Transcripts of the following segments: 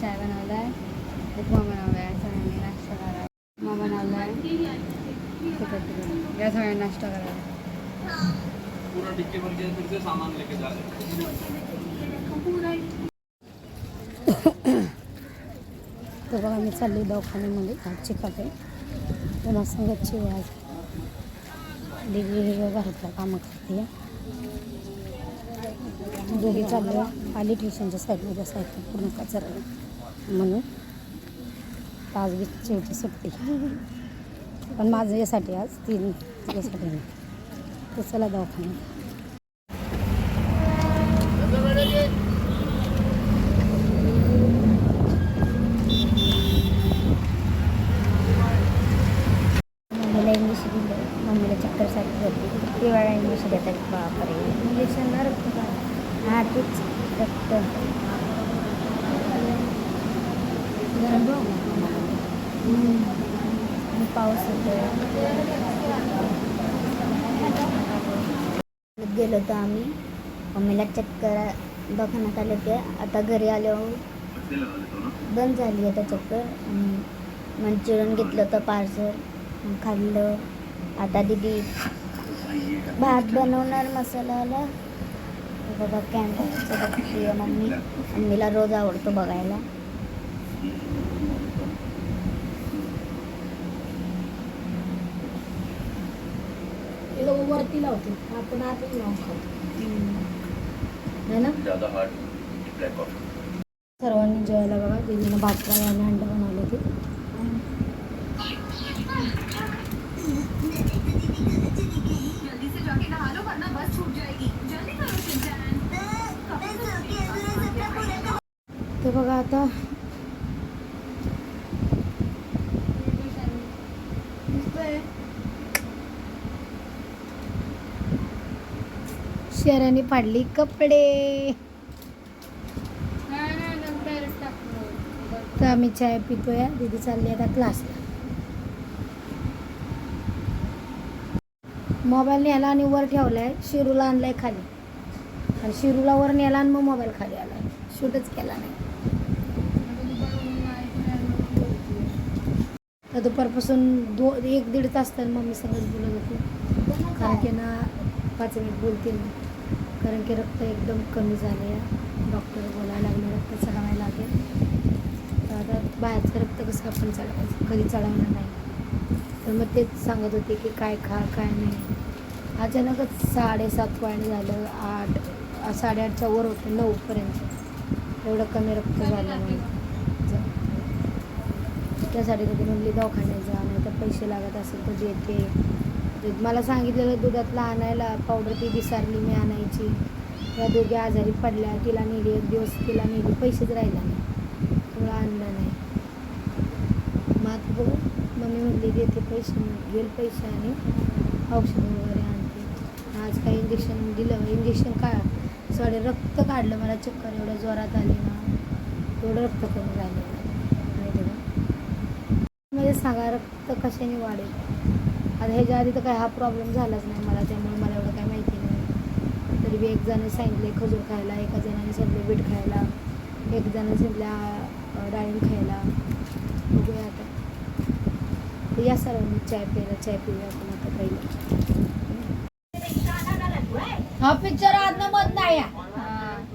चाय बनवला आहे उपमा बनवला आहे सगळ्यांनी नाश्ता करायला उपमा बनवला आहे या सगळ्यांनी नाश्ता करायला पूरा डिक्की भर के फिर से सामान लेके जा रहे तर बघा मी चालली दवाखान्यामध्ये आज चेकअप आहे पुन्हा संगतची आज दिदी हे घरातलं कामं करते दोघी चाललो. आली ट्युशनच्या साईडमध्ये साईड पूर्ण कचरा. म्हणून तास बी शेवटी सुटते पण माझं यासाठी आज तीन यासाठी नाही. तर चला दवाखान्यात. मम्मीला इंग्लिश दिलं. मम्मीला चक्करसाठी होती किती वेळा इंग्लिश देतात? बापरे. इंग्लिश ना रक्त का हा तेच. रक्त. गरम पाऊस होतो गेलो होतो आम्ही. मम्मीला चक्कर दवाखान्यात आले होते. आता घरी आल्यावर बंद झाली आता चक्कर मंचुरियन घेतलं होतं पार्सल खाल्लं. आता दिदी भात बनवणार मसाल्याला. बघा कॅमेराचं बघते मम्मी. मम्मीला रोज आवडतो बघायला. वरती लावते. आपण आतच लावून खातो है सर्वांनी जेवायला बघा. दीदीनं भात आणि अंडे बनवले होते. ते बघा आता शहराने पाडली कपडे. तर आम्ही चाय पितोय. दीदी चालली आता क्लासला मोबाईल नेला आणि वर ठेवला आहे शिरूला आणलाय खाली. आणि शिरूला वर नेला आणि मग मोबाईल खाली आलाय. शूटच केला नाही. तर दुपारपासून दो एक दीड तास तर मम्मी सगळंच बोलत होती. कारण की ना पाच मिनिट बोलते ना कारण की रक्त एकदम कमी झाले डॉक्टर बोलायला लागले रक्त चढवायला लागेल. तर आता बाहेरचं रक्त कसं आपण चढवायचं? कधी चढवणार नाही. तर मग तेच सांगत होते की काय खा काय नाही. अचानकच साडेसात पॉईंट झालं आठ साडेआठच्या वर होतं नऊपर्यंत एवढं कमी रक्त झालं म्हणून त्यासाठी कधी म्हणली दवाखान्यात जा नाही तर पैसे लागत असेल तर देते. ते मला सांगितलेलं दुधातला आणायला पावडर ती विसरली मी आणायची. या दोघी आजारी पडल्या तिला नेली एक दिवस तिला नेली पैसेच राहिला नाही. त्यामुळं आणलं नाही. मग आता बघू. मी म्हणली देते पैसे मग घेईल पैसे आणि औषधं वगैरे आणते. आज काही इंजेक्शन दिलं? इंजेक्शन का? सॉरी रक्त काढलं मला चक्कर एवढं जोरात आली ना. एवढं रक्त कमी झालं माहिती म्हणजे सांगा रक्त कशाने वाढेल? आता ह्याच्या आधी तर काय हा प्रॉब्लेम झालाच नाही मला त्यामुळे मला एवढं काय माहिती नाही. तरी बी एक जणांनी सांगितले खजूर खायला एका जणांनी सांगितले बीट खायला. एक जणांनी सांगितलं डाळिंब खायला. बघूया आता. तर या सर्वांनी चाय प्यायला चाय पिऊया आपण आता पहिलं. हा पिक्चर आजनं मत नाही.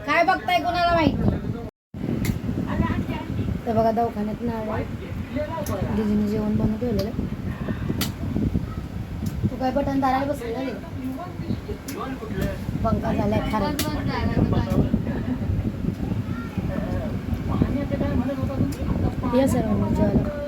काय बघताय कोणाला माहिती? तर बघा दवाखान्यात नाव दिदीने जेवण बनवून ठेवलेलं. तू काय बटन दाराला बसले झाले पंखा झालाय खराब या सर्वांनी जेवायला.